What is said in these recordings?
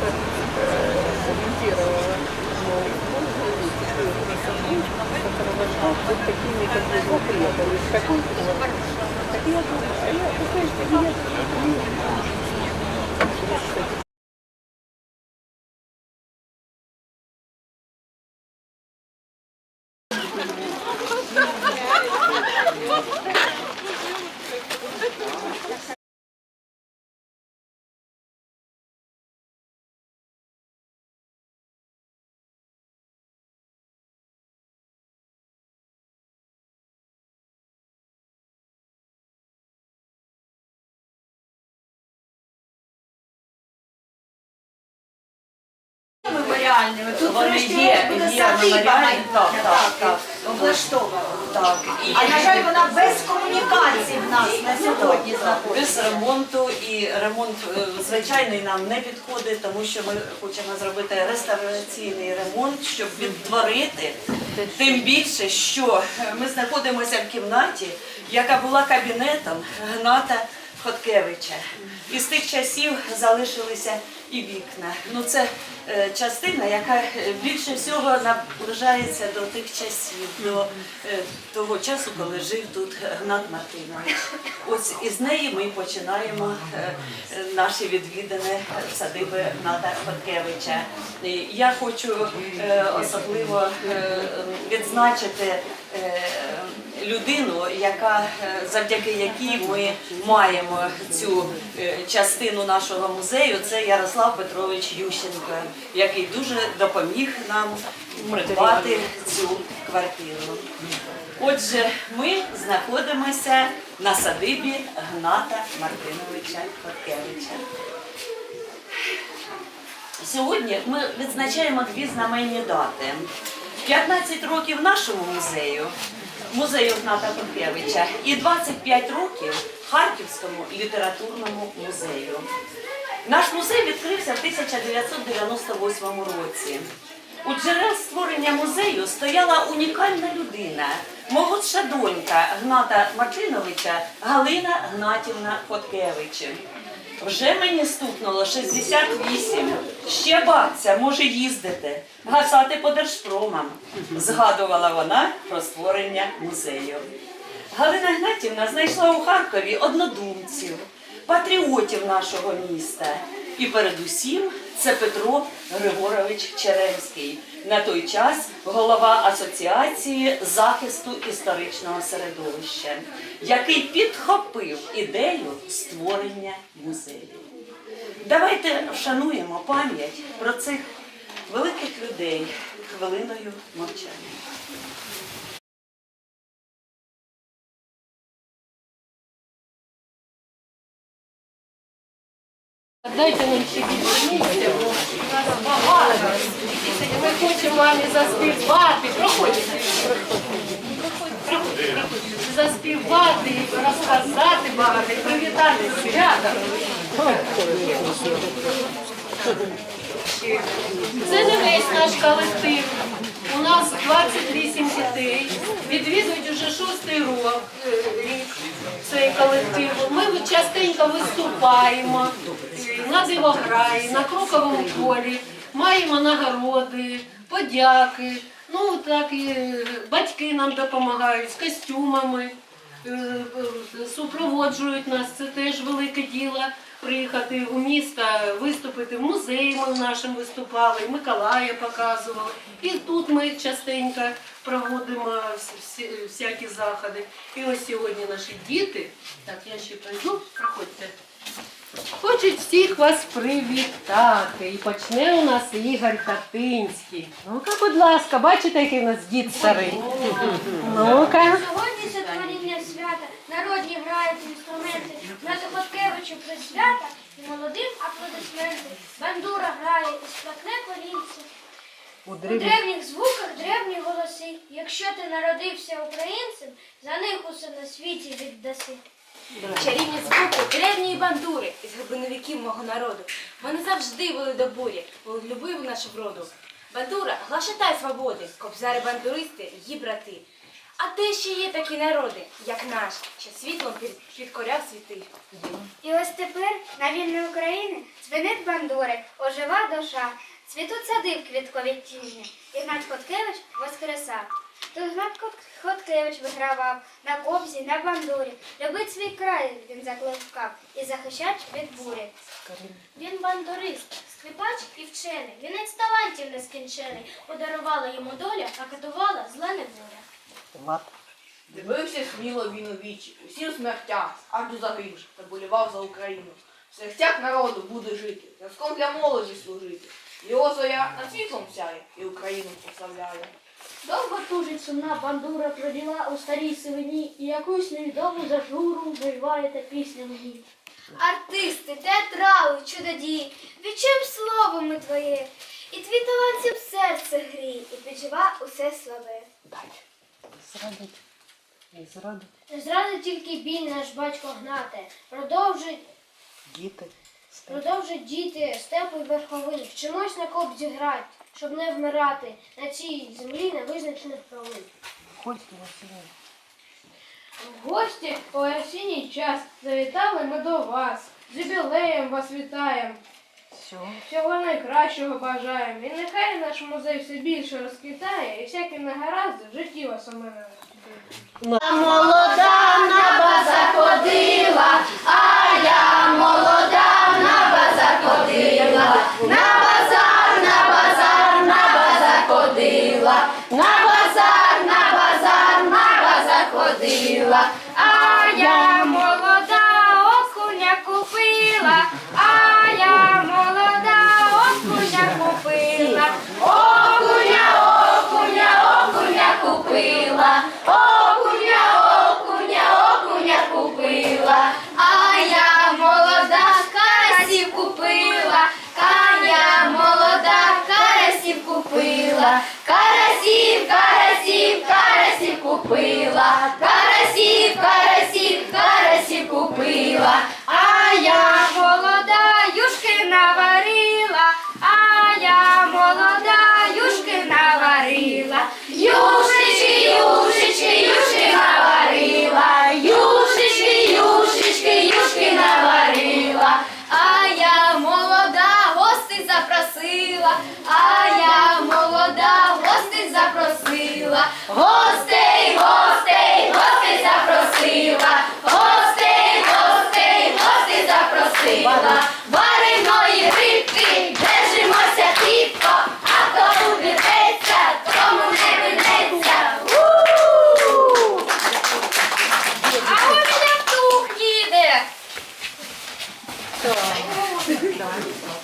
так э, комментировала. Но можно ли четыре которого ждут, быть такими, как бы, вот приехали, в такой форме. Так я думаю, а я, ты знаешь, так я кстати, Меморіальними. Тут Вони врешті є, буде є садиба меморіальні, так, так, так. облаштована. Так, і А на жаль, вона без комунікацій в нас на сьогодні без знаходиться. ремонту і ремонт е, звичайний нам не підходить, тому що ми хочемо зробити реставраційний ремонт, щоб відтворити. Тим більше, що ми знаходимося в кімнаті, яка була кабінетом Гната Хоткевича. І з тих часів залишилися і вікна. Ну це частина, яка е, більше всього наближається до тих часів, до е, того часу, коли жив тут Гнат Мартинович. Ось із неї ми починаємо е, е, наші відвідини садиби Гната Хоткевича. Я хочу е, особливо е, відзначити е, людину, яка е, завдяки якій ми маємо цю е, частину нашого музею. Це Ярослав Петрович Ющенко, який дуже допоміг нам придбати цю квартиру. Отже, ми знаходимося на садибі Гната Мартиновича Хоткевича. Сьогодні ми відзначаємо дві знаменні дати. 15 років нашому музею, музею Гната Хоткевича, і 25 років Харківському літературному музею. Наш музей відкрився в 1998 році. У джерел створення музею стояла унікальна людина, молодша донька Гната Мартиновича Галина Гнатівна Хоткевич. Вже мені стукнуло 68. Ще бабця може їздити, гасати по держпромам. Згадувала вона про створення музею. Галина Гнатівна знайшла у Харкові однодумців, патріотів нашого міста. І передусім це Петро Григорович Черемський, на той час голова Асоціації захисту історичного середовища, який підхопив ідею створення музею. Давайте вшануємо пам'ять про цих великих людей хвилиною мовчання. Дайте нам ще більше місця, бо нас багато. Хочемо вам заспівати. Проходьте. Заспівати, і розказати багато, і привітати свята. Це не весь наш колектив. У нас 28 дітей. Відвідують уже шостий е, рік цей колектив. Ми частенько виступаємо е, на дивограї, на кроковому полі, маємо нагороди, подяки. Ну так і батьки нам допомагають з костюмами, е, е, супроводжують нас. Це теж велике діло. Приїхати у місто, виступити в музеї. Ми в нашому виступали, Миколая показували. І тут ми частенько проводимо всякі заходи. І ось сьогодні наші діти. Так, я ще пройду, проходьте. Хочуть всіх вас привітати. І почне у нас Ігор Катинський. Ну-ка, будь ласка, бачите, який у нас дід старий? Ну-ка. Сьогодні це творіння свята. Народні грають інструменти. Гнату Хоткевичу присвята і молодим аплодисменти. Бандура грає і сплакне колінці. У древніх звуках древні голоси. Якщо ти народився українцем, за них усе на світі віддаси. Чарівні звуки древньої бандури із глибиновиків мого народу. Вони завжди були до бурі, були любив нашу вроду. Бандура, глашатай свободи, кобзари бандуристи, її брати. А де ще є такі народи, як наш, що світлом під- підкоряв світи? І ось тепер на вільній Україні дзвенить бандури, ожива душа. Цвітуть сади в квіткові тіні. Ігнат Хоткевич воскресав. Тут Ігнат Хот- Хоткевич вигравав на кобзі, на бандурі. Любить свій край він закликав і захищач від бурі. Він бандурист, скрипач і вчений. Вінець талантів нескінчений. Подарувала йому доля, а катувала зла неволя. Дивився сміло він у вічі, усім смертях, аж до загибших, та болівав за Україну. В серцях народу буде жити, зразком для молоді служити. Його зоря над світлом сяє і Україну прославляє. Довго тужить сумна бандура провіла у старій сивині і якусь невідому зажуру виваєте пісню мені. Артисти, театрали, чудодії, відчуєм слово ми твоє, і твій талант в серце грій, і піджива усе слабе. Зрадить. Не зрадить. Зради тільки біль наш батько гнате, продовжить, Діти. продовжить діти степу й верховин, вчимось на кобзі грать, щоб не вмирати на цій землі невизначених провин. Гості на сьогодні. В гості у осінній час завітали ми до вас. З юбілеєм вас вітаємо. Все. Всього найкращого бажаємо. І нехай наш музей все більше розквітає, і всякі негаразди в житті вас у мене. Молода ходила, а я молода окуня купила, а я молода окуня купила, окуня, окуня, окуня купила, окуня, окуня, окуня купила, а я молода карасів купила, а я молода карасів купила, запросила, вареної рибки, держимося кріпко, а хто убіжеться, тому не минеться. А у мене втух їде.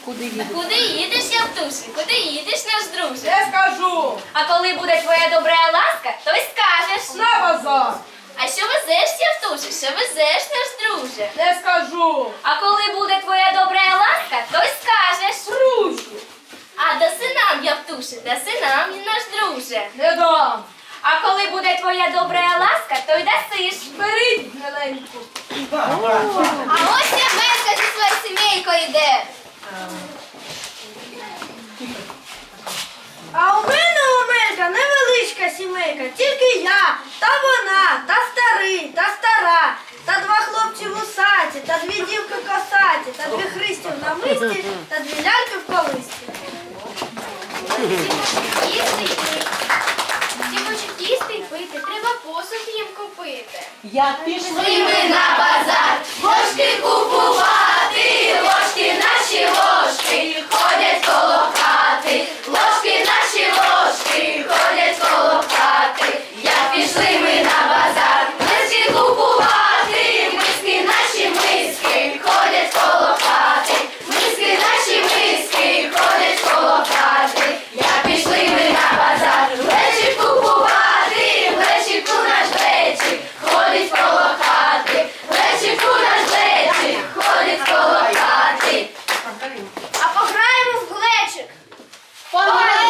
Куди їдеш? Куди їдеш, Явтусі? Куди їдеш, наш друже? Не скажу! А коли буде твоя добра ласка, то й скажеш. На базар! А що везеш, Явтусі? Що везеш, наш друже? Не скажу! А коли буде твоя добра ласка, то й скажеш. Ручку! А даси нам, Явтуше, даси нам, наш друже. Не дам! А коли буде твоя добра ласка, то й дасиш. Беріть геленьку! А ось я Мерка зі своєю сімейкою йде. А у мене Омелька невеличка сімейка, тільки я, та вона, та старий, та стара, та два хлопці вусаті, та дві дівки косаті, та дві христі в намисті, та дві ляльки в колисті. Як пішли? Ми на базар, ложки купувати, ложки наші ложки, ходять коло хати, ложки наші ложки, ходять коло хати. Як пішли ми на базар, миски купувати, миски наші миски, ходять коло хати, миски наші миски, ходять коло хати. Як пішли ми на базар, глечик купувати, глечику наш глечик, ходить коло хати, глечику наш глечик, ходить коло хати. А пограємо в глечик. Пограємо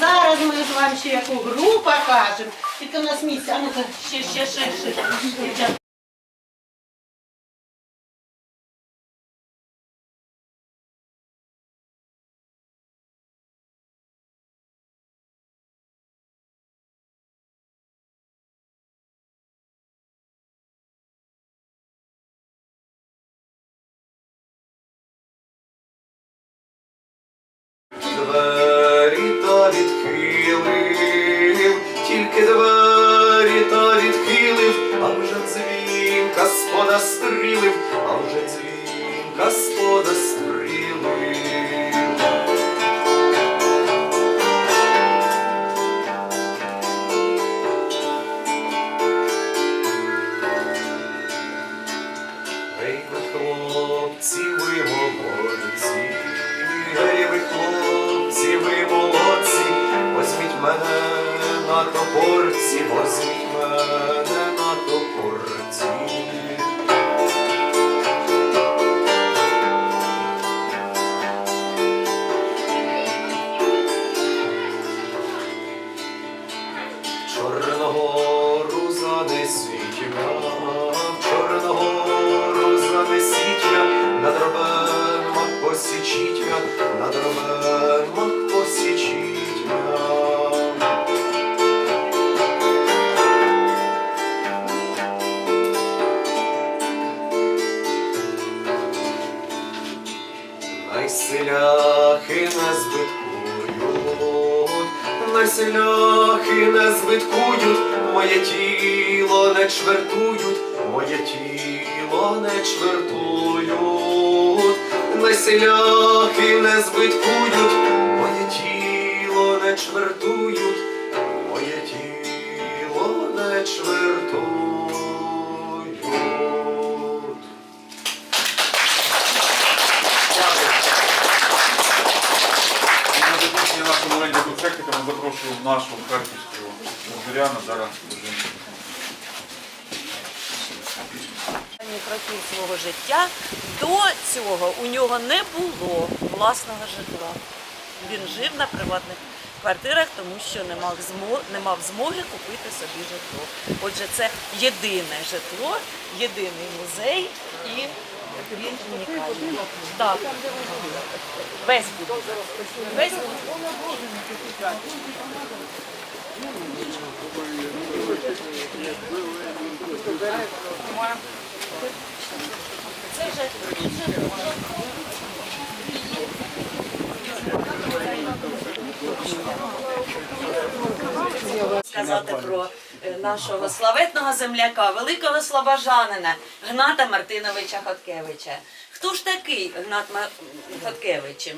зараз ми з вами ще яку гру покажемо. Тільки у нас місце, а ну-ка, ще, ще, ще, ще. Дівчата. Двері та відхилив, спода стрілив, а вже дзвінка спода моє тіло не чвертують, моє тіло не чвертують, найселяхи не збиткують, моє тіло не чвертують, моє тіло не чвертують. На закінчення нашого маленького концертика ми запрошуємо нашого харківського Назара останніх років свого життя до цього у нього не було власного житла. Він жив на приватних квартирах, тому що не мав змо- не мав змоги купити собі житло. Отже, це єдине житло, єдиний музей і він унікальний. Так. Весь будинок. Весь будинок. Це вже сказати про е, нашого славетного земляка, великого слобожанина Гната Мартиновича Хоткевича. Хто ж такий Гнат Хоткевич?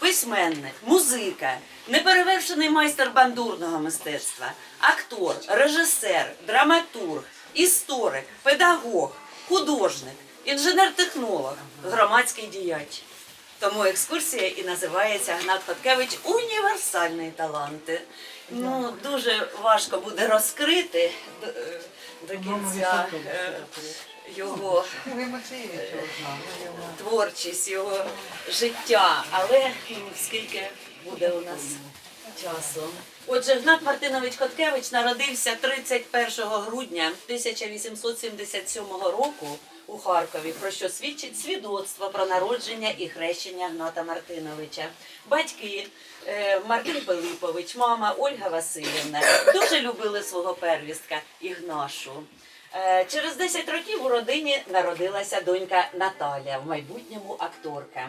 Письменник, музика, неперевершений майстер бандурного мистецтва, актор, режисер, драматург, історик, педагог, художник, інженер-технолог, громадський діяч. Тому екскурсія і називається Гнат Хоткевич Універсальний таланти. Ну, дуже важко буде розкрити до, е, кінця е, його. творчість, його життя, але ну, скільки буде у нас часу. Отже, Гнат Мартинович Хоткевич народився 31 грудня 1877 року у Харкові, про що свідчить свідоцтво про народження і хрещення Гната Мартиновича. Батьки е, Мартин Пилипович, мама Ольга Васильівна дуже любили свого первістка Ігнашу. Е, Через 10 років у родині народилася донька Наталя, в майбутньому акторка.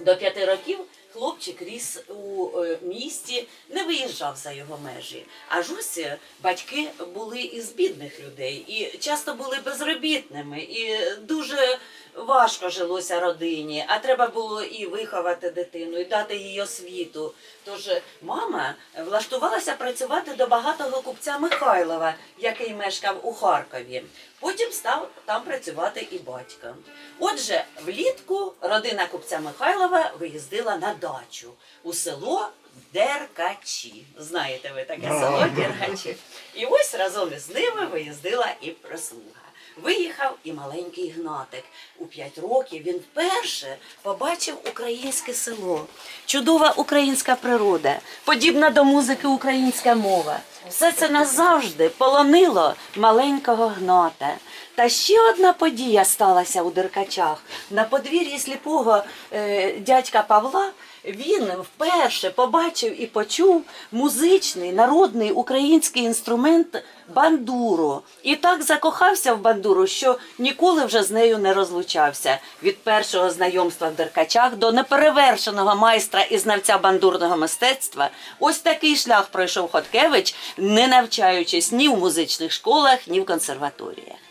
До п'яти років хлопчик ріс у е, місті, не виїжджав за його межі. Аж ось е, батьки були із бідних людей і часто були безробітними, і дуже важко жилося родині, а треба було і виховати дитину, і дати їй освіту. Тож мама влаштувалася працювати до багатого купця Михайлова, який мешкав у Харкові. Потім став там працювати і батько. Отже, влітку родина купця Михайлова виїздила на дачу у село Деркачі. Знаєте ви таке село Деркачі. І ось разом із ними виїздила і прислуга. Виїхав і маленький Гнатик. У п'ять років він вперше побачив українське село. Чудова українська природа, подібна до музики українська мова. Все це назавжди полонило маленького гната. Та ще одна подія сталася у Деркачах. На подвір'ї сліпого е, дядька Павла він вперше побачив і почув музичний народний український інструмент бандуру. І так закохався в бандуру, що ніколи вже з нею не розлучався. Від першого знайомства в Деркачах до неперевершеного майстра і знавця бандурного мистецтва. Ось такий шлях пройшов Хоткевич, не навчаючись ні в музичних школах, ні в консерваторіях.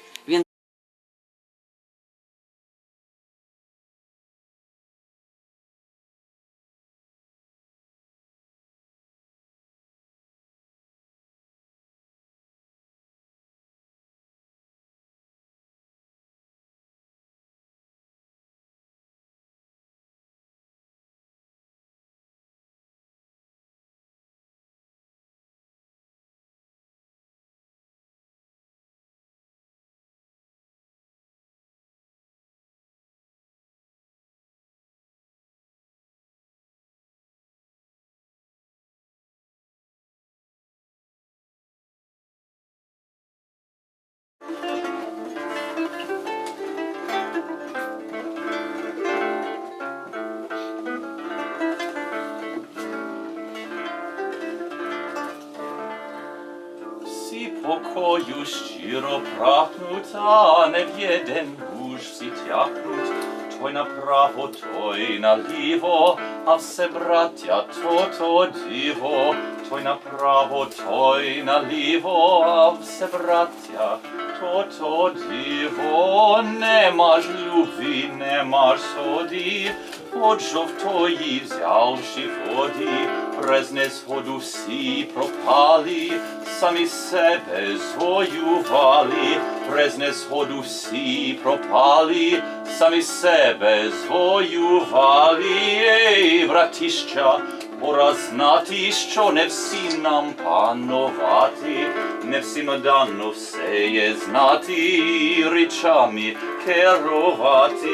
Покою щиро прагнуть, а не в єден гуж всі тягнуть. Той направо, той наліво, а все браття то то діво. Той направо, той наліво, а все браття то діво. Нема ж любві, нема ж соді, от жовтої взявши воді, презне згоду всі пропали, самі себе звоювали, презне згоду всі пропали, самі себе звоювали, Ей, братіща, пора знати, що не всі нам панувати, не всім дано все є знати, і речами керувати.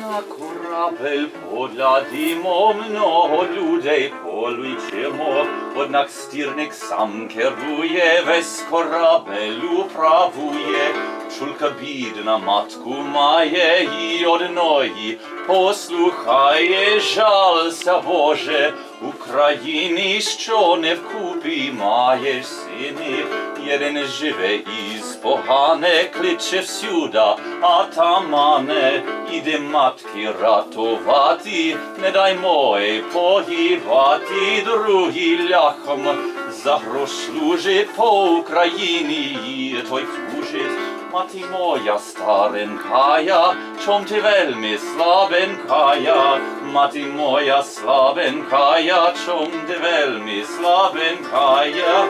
На корабель поглядімо, много людей полічимо, однак стірник сам керує, весь корабель управує. Чулка бідна матку має і одної послухає, жалься Боже, Україні, що не вкупі маєш сини, Єдин живе із погане, кличе всюда, атамане, іде матки ратувати, не дай мої погибати, другий ляхом за грош служить по Україні, і той служить. Matimoja starenkaja, Čomtivelmi slabenkaja, Matimoja slabenkaja, Čomtivelmi slabenkaja,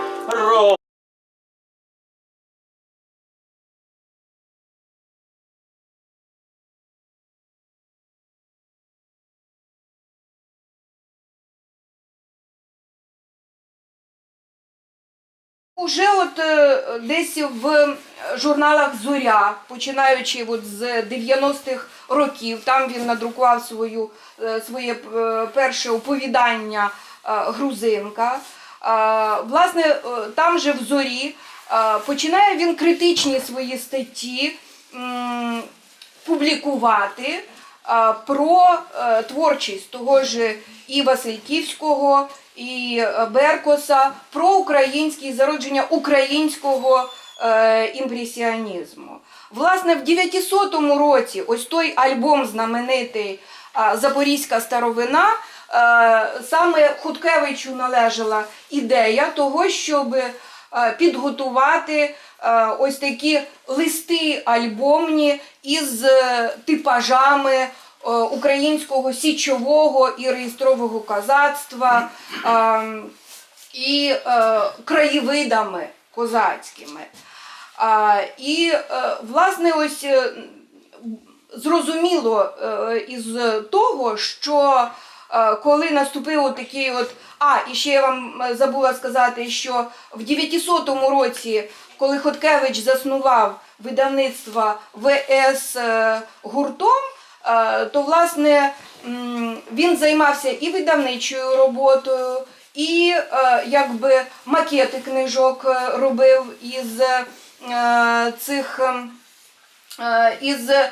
Уже от е, десь в журналах Зоря, починаючи от з 90-х років, там він надрукував свою, е, своє е, перше оповідання е, Грузинка. Е, Власне, е, там же в зорі е, починає він критичні свої статті публікувати е, про е, творчість того ж і Васильківського, і е, Беркоса, про українське зародження українського е, імпресіонізму. Власне, в 900 році ось той альбом знаменитий е, Запорізька старовина. Саме Хуткевичу належала ідея того, щоб підготувати ось такі листи альбомні із типажами українського січового і реєстрового козацтва е, і е, краєвидами козацькими. І, е, власне, ось е, зрозуміло е, із того, що е, коли наступив такий от. А, і ще я вам е, забула сказати, що в 900 році, коли Хоткевич заснував видавництво ВС е, гуртом, е, то власне він займався і видавничою роботою, і е, якби макети книжок е, робив із е, цих. е, із е,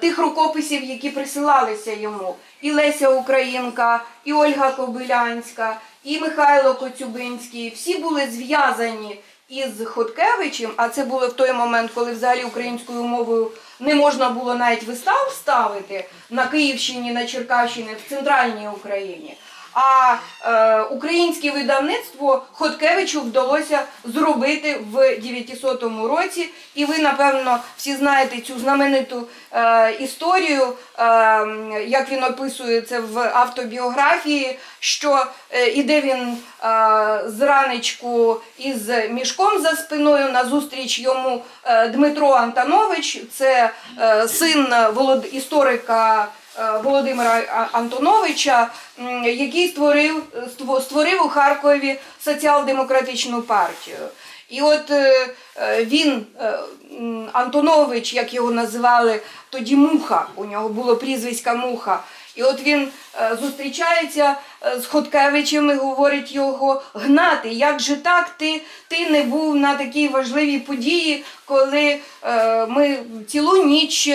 тих рукописів, які присилалися йому. І Леся Українка, і Ольга Кобилянська, і Михайло Коцюбинський. Всі були зв'язані із Хоткевичем, а це було в той момент, коли взагалі українською мовою не можна було навіть вистав ставити на Київщині, на Черкащині, в центральній Україні. А е, українське видавництво Хоткевичу вдалося зробити в 900 році. І ви, напевно, всі знаєте цю знамениту е, історію, е, як він описує це в автобіографії, що е, іде він е, з ранечку із мішком за спиною. Назустріч йому е, Дмитро Антонович, це е, син волод... історика. Е, Володимира Антоновича, який створив, створив у Харкові соціал-демократичну партію. І от е, е, він, Антонович, як його називали тоді Муха, у нього було прізвисько Муха. І от він зустрічається з Хоткевичем і говорить його гнати. Як же так? Ти, ти не був на такій важливій події, коли ми цілу ніч